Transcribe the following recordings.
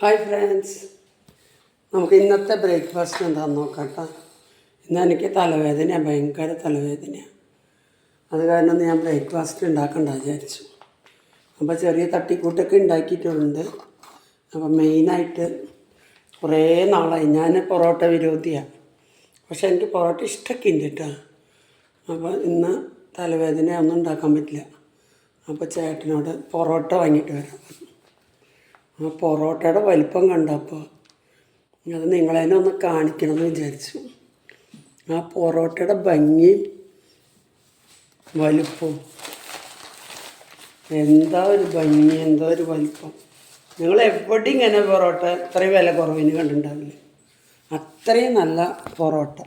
Hi friends നമുക്ക് ഇന്നത്തെ breakfast എന്താണെന്ന് നോക്കട്ടെ കേട്ടോ ഇന്ന് എനിക്ക് തലവേദനയാണ് ഭയങ്കര തലവേദനയാണ് അത് കാരണം ഞാൻ ബ്രേക്ക്ഫാസ്റ്റ് ഉണ്ടാക്കണ്ട വിചാരിച്ചു. അപ്പോൾ ചെറിയ തട്ടിക്കൂട്ടൊക്കെ ഉണ്ടാക്കിയിട്ടുണ്ട്. അപ്പോൾ മെയിനായിട്ട് കുറേ നാളായി. ഞാൻ പൊറോട്ട വിരോധിയാണ് പക്ഷെ എനിക്ക് പൊറോട്ട ഇഷ്ടമൊക്കെ ഉണ്ട് കേട്ടോ അപ്പോൾ ഇന്ന് തലവേദന ഒന്നും ഉണ്ടാക്കാൻ പറ്റില്ല. അപ്പോൾ ചേട്ടനോട് പൊറോട്ട വാങ്ങിയിട്ട് വരാം. ആ പൊറോട്ടയുടെ വലിപ്പം കണ്ടപ്പോൾ അത് നിങ്ങളതിനെ ഒന്ന് കാണിക്കണമെന്ന് വിചാരിച്ചു. ആ പൊറോട്ടയുടെ ഭംഗിയും വലിപ്പവും എന്താ ഒരു ഭംഗി എന്താ ഒരു വലിപ്പം. നിങ്ങൾ എവിടെ ഇങ്ങനെ പൊറോട്ട ഇത്രയും വില കുറവിന് കണ്ടിട്ടുണ്ടാവില്ല? അത്രയും നല്ല പൊറോട്ട.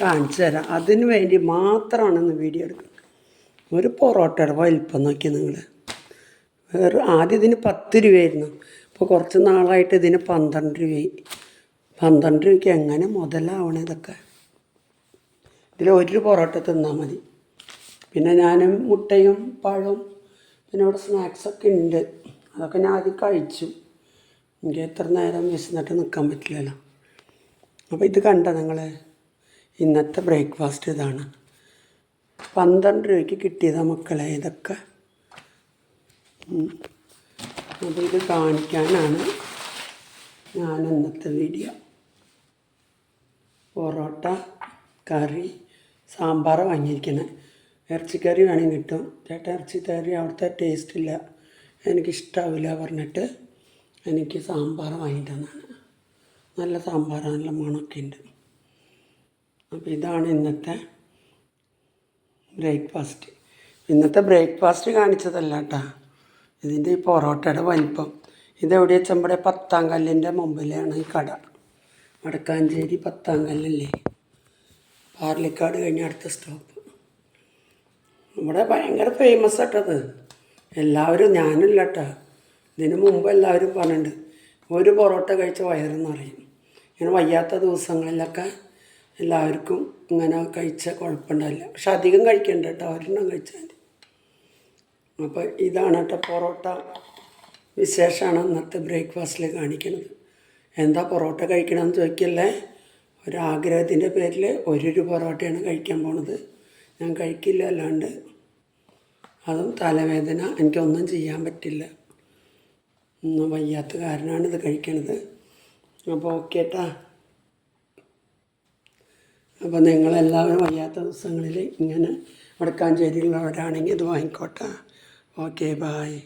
കാണിച്ചു തരാം. അതിന് വേണ്ടി മാത്രമാണ് ഇന്ന് വീഡിയോ എടുക്കുന്നത്. ഒരു പൊറോട്ടയുടെ വലിപ്പം നോക്കി നിങ്ങൾ വേറെ ആദ്യം ഇതിന് പത്ത് രൂപയായിരുന്നു. ഇപ്പോൾ കുറച്ച് നാളായിട്ട് ഇതിന് പന്ത്രണ്ട് രൂപയായി പന്ത്രണ്ട് രൂപയ്ക്ക് എങ്ങനെ മുതലാവണം ഇതൊക്കെ? ഇതിൽ ഒരു പൊറോട്ട തിന്നാൽ മതി. പിന്നെ ഞാൻ മുട്ടയും പഴവും പിന്നെ ഇവിടെ സ്നാക്സൊക്കെ ഉണ്ട്. അതൊക്കെ ഞാൻ ആദ്യം കഴിച്ചു. എനിക്ക് എത്ര നേരം വിശന്നിട്ട് നിൽക്കാൻ പറ്റില്ലല്ലോ. അപ്പോൾ ഇത് കണ്ട നിങ്ങൾ ഇന്നത്തെ ബ്രേക്ക്ഫാസ്റ്റ് ഇതാണ്. പന്ത്രണ്ട് രൂപയ്ക്ക് കിട്ടിയതാണ് മക്കളെ ഇതൊക്കെ. അപ്പോൾ ഇത് കാണിക്കാനാണ് ഞാൻ ഇന്നത്തെ വീഡിയോ. പൊറോട്ട കറി സാമ്പാർ വാങ്ങിയിരിക്കുന്നത് ഇറച്ചിക്കറി വേണമെങ്കിൽ കിട്ടും. ചേട്ടാ ഇറച്ചിക്കറി അവിടുത്തെ ടേസ്റ്റ് ഇല്ല. എനിക്കിഷ്ടാവില്ല പറഞ്ഞിട്ട് എനിക്ക് സാമ്പാർ വാങ്ങി നല്ല സാമ്പാർ നല്ല മണമൊക്കെ ഉണ്ട് അപ്പോൾ ഇതാണ് ഇന്നത്തെ ബ്രേക്ക്ഫാസ്റ്റ് ഇന്നത്തെ ബ്രേക്ക്ഫാസ്റ്റ് കാണിച്ചതല്ല കേട്ടോ. ഇതിന്റെ ഈ പൊറോട്ടയുടെ വലിപ്പം. ഇതെവിടെ വെച്ചാൽ നമ്മുടെ പത്താം കല്ലിന്റെ മുമ്പിലാണ് ഈ കട. വടക്കാഞ്ചേരി പത്താം കല്ലല്ലേ? പാർലിക്കാട് കഴിഞ്ഞ അടുത്ത സ്റ്റോപ്പ്. നമ്മുടെ ഭയങ്കര ഫേമസ് ആട്ടത് എല്ലാവരും ഞാനില്ല കേട്ടോ ഇതിന് മുമ്പ് എല്ലാവരും പറഞ്ഞിട്ടുണ്ട് ഒരു പൊറോട്ട കഴിച്ച വയറെന്ന് പറയും. ഇങ്ങനെ വയ്യാത്ത ദിവസങ്ങളിലൊക്കെ എല്ലാവർക്കും ഇങ്ങനെ കഴിച്ച കുഴപ്പമുണ്ടാവില്ല. പക്ഷെ അധികം കഴിക്കണ്ട കേട്ടോ. ഒരെണ്ണം കഴിച്ചാൽ അപ്പോൾ ഇതാണ് കേട്ടോ പൊറോട്ട വിശേഷമാണ് ഇന്നത്തെ ബ്രേക്ക്ഫാസ്റ്റിൽ കാണിക്കുന്നത്. എന്താ പൊറോട്ട കഴിക്കണമെന്ന് ചോദിക്കല്ലേ? ഒരാഗ്രഹത്തിന്റെ പേരിൽ ഒരു പൊറോട്ടയാണ് കഴിക്കാൻ പോണത്. ഞാൻ കഴിക്കില്ല അല്ലാണ്ട്. അതും തലവേദന. എനിക്കൊന്നും ചെയ്യാൻ പറ്റില്ല. ഒന്നും വയ്യാത്ത കാരണമാണ് ഇത് കഴിക്കണത്. അപ്പോൾ ഓക്കെ ഏട്ടാ അപ്പോൾ നിങ്ങളെല്ലാവരും വയ്യാത്ത ദിവസങ്ങളിൽ ഇങ്ങനെ വടക്കാഞ്ചേരിയിലുള്ളവരാണെങ്കിൽ ഇത് വാങ്ങിക്കോട്ടെ. Okay bye